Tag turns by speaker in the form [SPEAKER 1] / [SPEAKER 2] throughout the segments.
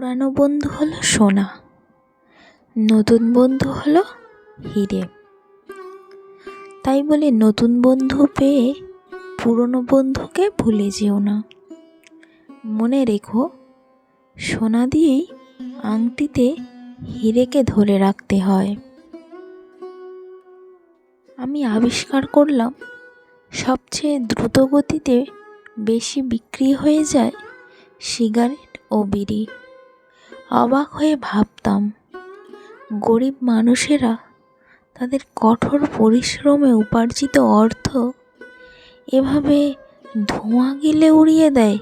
[SPEAKER 1] পুরানো বন্ধু হলো সোনা। নতুন বন্ধু হলো হিরে। তাই বলে নতুন বন্ধু পেয়ে পুরনো বন্ধুকে ভুলে যেও না। মনে রেখো, সোনা দিয়েই আংটিতে হিরেকে ধরে রাখতে হয়। আমি আবিষ্কার করলাম, সবচেয়ে দ্রুত গতিতে বেশি বিক্রি হয়ে যায় সিগারেট ও বিড়ি। অবাক হয়ে ভাবতাম, গরিব মানুষেরা তাদের কঠোর পরিশ্রমে উপার্জিত অর্থ এভাবে ধোঁয়া গিলে উড়িয়ে দেয়,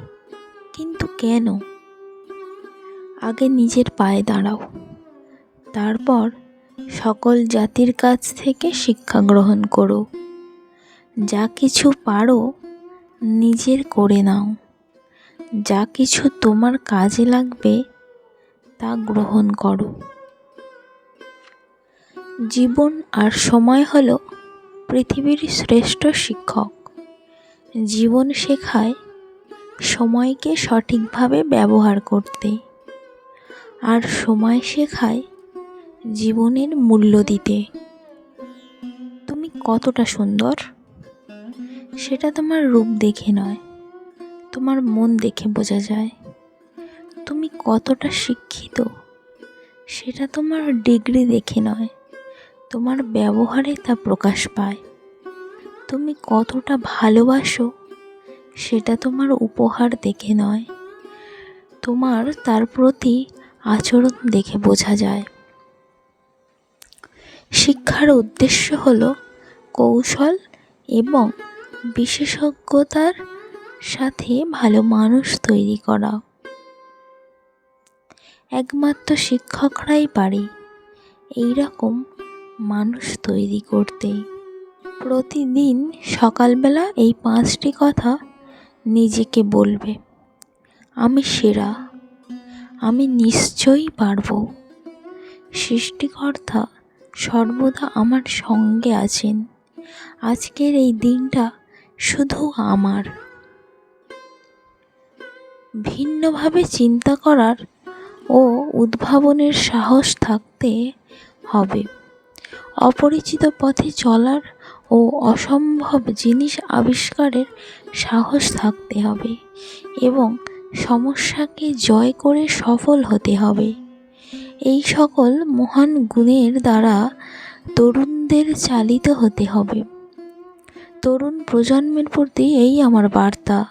[SPEAKER 1] কিন্তু কেন? আগে নিজের পায়ে দাঁড়াও। তারপর সকল জাতির কাছ থেকে শিক্ষা গ্রহণ করো। যা কিছু পারো নিজের করে নাও। যা কিছু তোমার কাজে লাগবে তা গ্রহণ করো। জীবন আর সময় হলো পৃথিবীর শ্রেষ্ঠ শিক্ষক। জীবন শেখায় সময়কে সঠিকভাবে ব্যবহার করতে। আর সময় শেখায় জীবনের মূল্য দিতে। তুমি কতটা সুন্দর? সেটা তোমার রূপ দেখে নয়, তোমার মন দেখে বোঝা যায়। তুমি কতটা শিক্ষিত, সেটা তোমার ডিগ্রি দেখে নয়। তোমার ব্যবহারে তা প্রকাশ পায়। তুমি কতটা ভালোবাসো, সেটা তোমার উপহার দেখে নয়। তোমার তার প্রতি আচরণ দেখে বোঝা যায়। শিক্ষার উদ্দেশ্য হল কৌশল এবং বিশেষজ্ঞতার সাথে ভালো মানুষ তৈরি করা। একমাত্র শিক্ষকরাই পারে। এই রকম মানুষ তৈরি করতে। প্রতিদিন সকালবেলা এই পাঁচটি কথা নিজেকে বলবে। আমি সেরা। আমি নিশ্চয়ই পারব। সৃষ্টিকর্তা সর্বদা আমার সঙ্গে আছেন। আজকের এই দিনটা শুধু আমার। ভিন্নভাবে চিন্তা করার ও উদ্ভাবনের সাহস থাকতে হবে। অপরিচিত পথে চলার ও অসম্ভব জিনিস আবিষ্কারের সাহস থাকতে হবে এবং সমস্যাকে জয় করে সফল হতে হবে। এই সকল মহান গুণের দ্বারা তরুণদের চালিত হতে হবে। তরুণ প্রজন্মের প্রতি এই আমার বার্তা।